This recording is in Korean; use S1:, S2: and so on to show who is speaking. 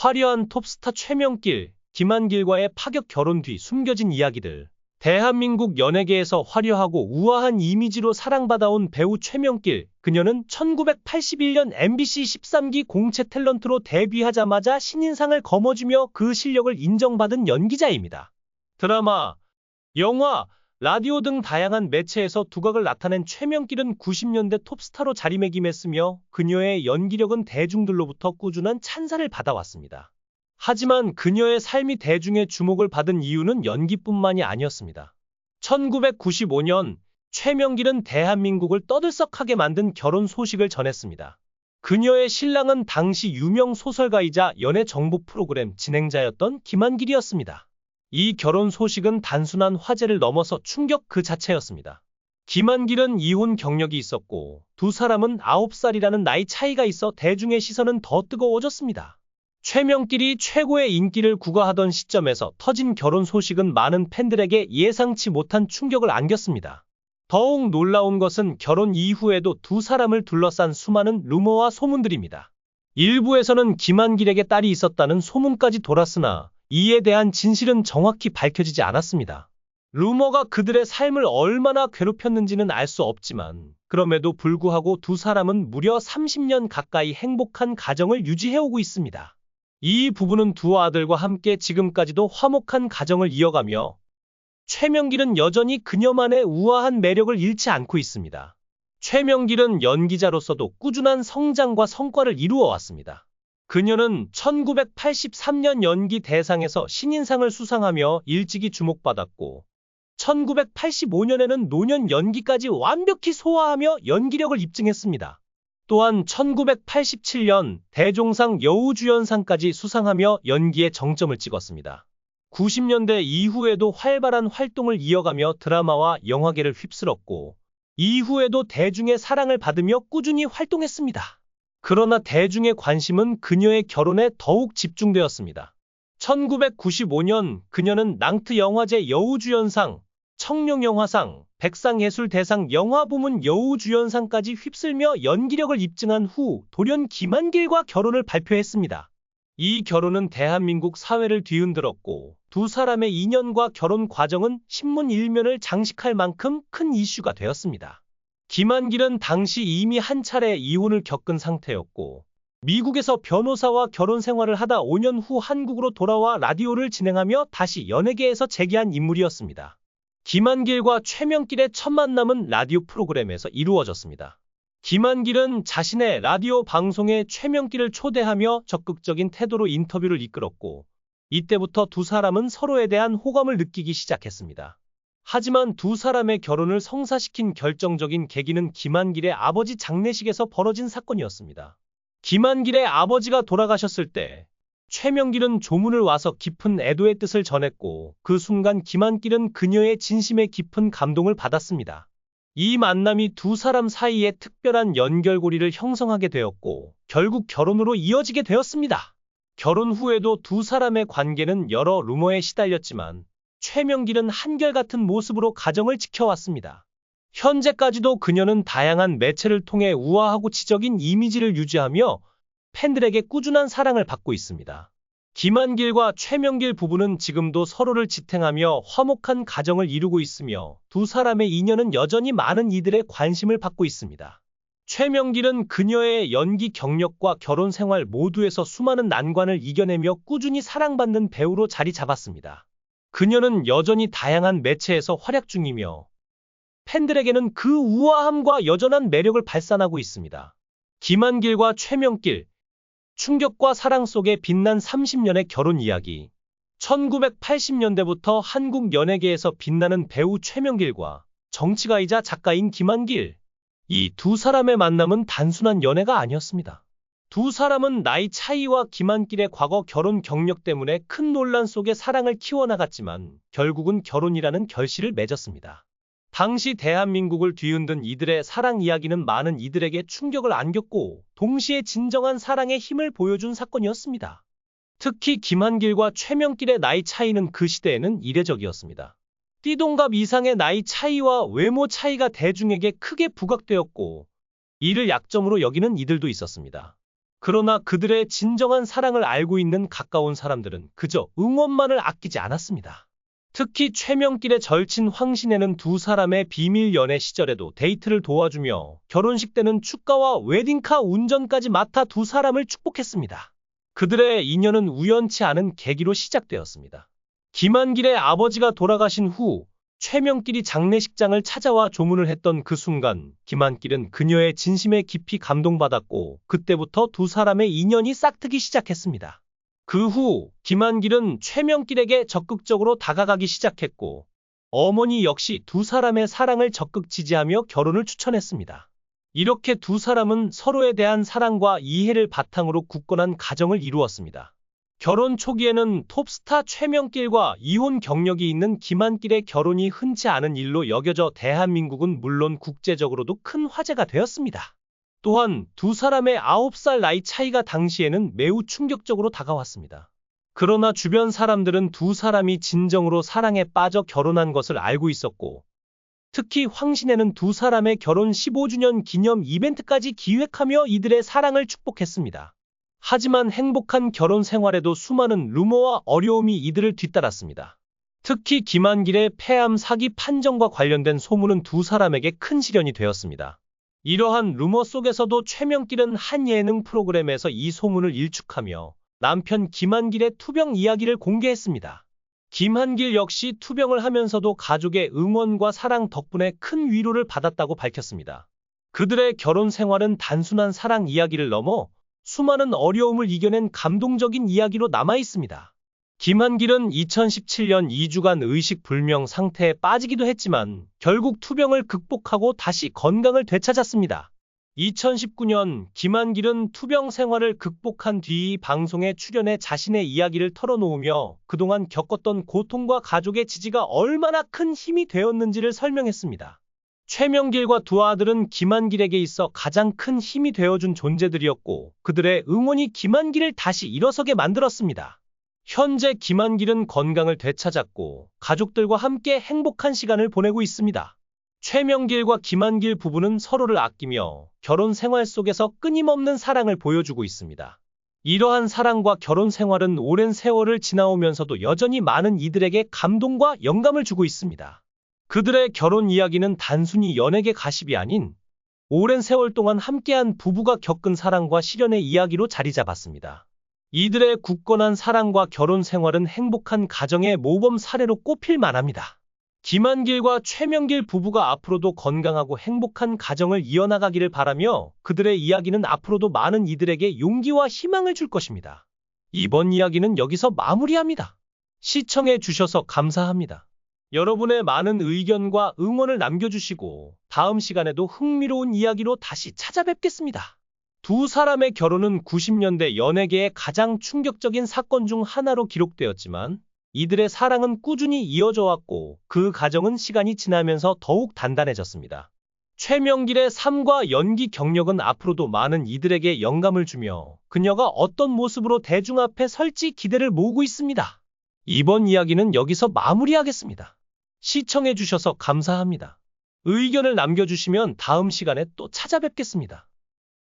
S1: 화려한 톱스타 최명길, 김한길과의 파격 결혼 뒤 숨겨진 이야기들. 대한민국 연예계에서 화려하고 우아한 이미지로 사랑받아온 배우 최명길. 그녀는 1981년 MBC 13기 공채 탤런트로 데뷔하자마자 신인상을 거머쥐며 그 실력을 인정받은 연기자입니다. 드라마, 영화, 라디오 등 다양한 매체에서 두각을 나타낸 최명길은 90년대 톱스타로 자리매김했으며 그녀의 연기력은 대중들로부터 꾸준한 찬사를 받아왔습니다. 하지만 그녀의 삶이 대중의 주목을 받은 이유는 연기뿐만이 아니었습니다. 1995년 최명길은 대한민국을 떠들썩하게 만든 결혼 소식을 전했습니다. 그녀의 신랑은 당시 유명 소설가이자 연애 정보 프로그램 진행자였던 김한길이었습니다. 이 결혼 소식은 단순한 화제를 넘어서 충격 그 자체였습니다. 김한길은 이혼 경력이 있었고 두 사람은 9살이라는 나이 차이가 있어 대중의 시선은 더 뜨거워졌습니다. 최명길이 최고의 인기를 구가하던 시점에서 터진 결혼 소식은 많은 팬들에게 예상치 못한 충격을 안겼습니다. 더욱 놀라운 것은 결혼 이후에도 두 사람을 둘러싼 수많은 루머와 소문들입니다. 일부에서는 김한길에게 딸이 있었다는 소문까지 돌았으나 이에 대한 진실은 정확히 밝혀지지 않았습니다. 루머가 그들의 삶을 얼마나 괴롭혔는지는 알 수 없지만 그럼에도 불구하고 두 사람은 무려 30년 가까이 행복한 가정을 유지해오고 있습니다. 이 부부는 두 아들과 함께 지금까지도 화목한 가정을 이어가며 최명길은 여전히 그녀만의 우아한 매력을 잃지 않고 있습니다. 최명길은 연기자로서도 꾸준한 성장과 성과를 이루어 왔습니다. 그녀는 1983년 연기 대상에서 신인상을 수상하며 일찍이 주목받았고 1985년에는 노년 연기까지 완벽히 소화하며 연기력을 입증했습니다. 또한 1987년 대종상 여우주연상까지 수상하며 연기에 정점을 찍었습니다. 90년대 이후에도 활발한 활동을 이어가며 드라마와 영화계를 휩쓸었고 이후에도 대중의 사랑을 받으며 꾸준히 활동했습니다. 그러나 대중의 관심은 그녀의 결혼에 더욱 집중되었습니다. 1995년 그녀는 낭트 영화제 여우주연상, 청룡영화상, 백상예술대상 영화부문 여우주연상까지 휩쓸며 연기력을 입증한 후 돌연 김한길과 결혼을 발표했습니다. 이 결혼은 대한민국 사회를 뒤흔들었고 두 사람의 인연과 결혼 과정은 신문 일면을 장식할 만큼 큰 이슈가 되었습니다. 김한길은 당시 이미 한 차례 이혼을 겪은 상태였고 미국에서 변호사와 결혼 생활을 하다 5년 후 한국으로 돌아와 라디오를 진행하며 다시 연예계에서 재기한 인물이었습니다. 김한길과 최명길의 첫 만남은 라디오 프로그램에서 이루어졌습니다. 김한길은 자신의 라디오 방송에 최명길을 초대하며 적극적인 태도로 인터뷰를 이끌었고 이때부터 두 사람은 서로에 대한 호감을 느끼기 시작했습니다. 하지만 두 사람의 결혼을 성사시킨 결정적인 계기는 김한길의 아버지 장례식에서 벌어진 사건이었습니다. 김한길의 아버지가 돌아가셨을 때 최명길은 조문을 와서 깊은 애도의 뜻을 전했고 그 순간 김한길은 그녀의 진심에 깊은 감동을 받았습니다. 이 만남이 두 사람 사이에 특별한 연결고리를 형성하게 되었고 결국 결혼으로 이어지게 되었습니다. 결혼 후에도 두 사람의 관계는 여러 루머에 시달렸지만 최명길은 한결같은 모습으로 가정을 지켜왔습니다. 현재까지도 그녀는 다양한 매체를 통해 우아하고 지적인 이미지를 유지하며 팬들에게 꾸준한 사랑을 받고 있습니다. 김한길과 최명길 부부는 지금도 서로를 지탱하며 화목한 가정을 이루고 있으며 두 사람의 인연은 여전히 많은 이들의 관심을 받고 있습니다. 최명길은 그녀의 연기 경력과 결혼 생활 모두에서 수많은 난관을 이겨내며 꾸준히 사랑받는 배우로 자리 잡았습니다. 그녀는 여전히 다양한 매체에서 활약 중이며 팬들에게는 그 우아함과 여전한 매력을 발산하고 있습니다. 김한길과 최명길, 충격과 사랑 속에 빛난 30년의 결혼 이야기. 1980년대부터 한국 연예계에서 빛나는 배우 최명길과 정치가이자 작가인 김한길. 이 두 사람의 만남은 단순한 연애가 아니었습니다. 두 사람은 나이 차이와 김한길의 과거 결혼 경력 때문에 큰 논란 속에 사랑을 키워나갔지만 결국은 결혼이라는 결실을 맺었습니다. 당시 대한민국을 뒤흔든 이들의 사랑 이야기는 많은 이들에게 충격을 안겼고 동시에 진정한 사랑의 힘을 보여준 사건이었습니다. 특히 김한길과 최명길의 나이 차이는 그 시대에는 이례적이었습니다. 띠동갑 이상의 나이 차이와 외모 차이가 대중에게 크게 부각되었고 이를 약점으로 여기는 이들도 있었습니다. 그러나 그들의 진정한 사랑을 알고 있는 가까운 사람들은 그저 응원만을 아끼지 않았습니다. 특히 최명길의 절친 황신혜는 두 사람의 비밀 연애 시절에도 데이트를 도와주며 결혼식 때는 축가와 웨딩카 운전까지 맡아 두 사람을 축복했습니다. 그들의 인연은 우연치 않은 계기로 시작되었습니다. 김한길의 아버지가 돌아가신 후 최명길이 장례식장을 찾아와 조문을 했던 그 순간 김한길은 그녀의 진심에 깊이 감동받았고 그때부터 두 사람의 인연이 싹트기 시작했습니다. 그 후 김한길은 최명길에게 적극적으로 다가가기 시작했고 어머니 역시 두 사람의 사랑을 적극 지지하며 결혼을 추천했습니다. 이렇게 두 사람은 서로에 대한 사랑과 이해를 바탕으로 굳건한 가정을 이루었습니다. 결혼 초기에는 톱스타 최명길과 이혼 경력이 있는 김한길의 결혼이 흔치 않은 일로 여겨져 대한민국은 물론 국제적으로도 큰 화제가 되었습니다. 또한 두 사람의 9살 나이 차이가 당시에는 매우 충격적으로 다가왔습니다. 그러나 주변 사람들은 두 사람이 진정으로 사랑에 빠져 결혼한 것을 알고 있었고, 특히 황신혜는 두 사람의 결혼 15주년 기념 이벤트까지 기획하며 이들의 사랑을 축복했습니다. 하지만 행복한 결혼 생활에도 수많은 루머와 어려움이 이들을 뒤따랐습니다. 특히 김한길의 폐암 사기 판정과 관련된 소문은 두 사람에게 큰 시련이 되었습니다. 이러한 루머 속에서도 최명길은 한 예능 프로그램에서 이 소문을 일축하며 남편 김한길의 투병 이야기를 공개했습니다. 김한길 역시 투병을 하면서도 가족의 응원과 사랑 덕분에 큰 위로를 받았다고 밝혔습니다. 그들의 결혼 생활은 단순한 사랑 이야기를 넘어 수많은 어려움을 이겨낸 감동적인 이야기로 남아 있습니다. 김한길은 2017년 2주간 의식 불명 상태에 빠지기도 했지만 결국 투병을 극복하고 다시 건강을 되찾았습니다. 2019년 김한길은 투병 생활을 극복한 뒤 방송에 출연해 자신의 이야기를 털어놓으며 그동안 겪었던 고통과 가족의 지지가 얼마나 큰 힘이 되었는지를 설명했습니다. 최명길과 두 아들은 김한길에게 있어 가장 큰 힘이 되어준 존재들이었고 그들의 응원이 김한길을 다시 일어서게 만들었습니다. 현재 김한길은 건강을 되찾았고 가족들과 함께 행복한 시간을 보내고 있습니다. 최명길과 김한길 부부는 서로를 아끼며 결혼 생활 속에서 끊임없는 사랑을 보여주고 있습니다. 이러한 사랑과 결혼 생활은 오랜 세월을 지나오면서도 여전히 많은 이들에게 감동과 영감을 주고 있습니다. 그들의 결혼 이야기는 단순히 연예계 가십이 아닌 오랜 세월 동안 함께한 부부가 겪은 사랑과 시련의 이야기로 자리 잡았습니다. 이들의 굳건한 사랑과 결혼 생활은 행복한 가정의 모범 사례로 꼽힐 만합니다. 김한길과 최명길 부부가 앞으로도 건강하고 행복한 가정을 이어나가기를 바라며 그들의 이야기는 앞으로도 많은 이들에게 용기와 희망을 줄 것입니다. 이번 이야기는 여기서 마무리합니다. 시청해 주셔서 감사합니다. 여러분의 많은 의견과 응원을 남겨주시고 다음 시간에도 흥미로운 이야기로 다시 찾아뵙겠습니다. 두 사람의 결혼은 90년대 연예계의 가장 충격적인 사건 중 하나로 기록되었지만 이들의 사랑은 꾸준히 이어져 왔고 그 가정은 시간이 지나면서 더욱 단단해졌습니다. 최명길의 삶과 연기 경력은 앞으로도 많은 이들에게 영감을 주며 그녀가 어떤 모습으로 대중 앞에 설지 기대를 모으고 있습니다. 이번 이야기는 여기서 마무리하겠습니다. 시청해주셔서 감사합니다. 의견을 남겨주시면 다음 시간에 또 찾아뵙겠습니다.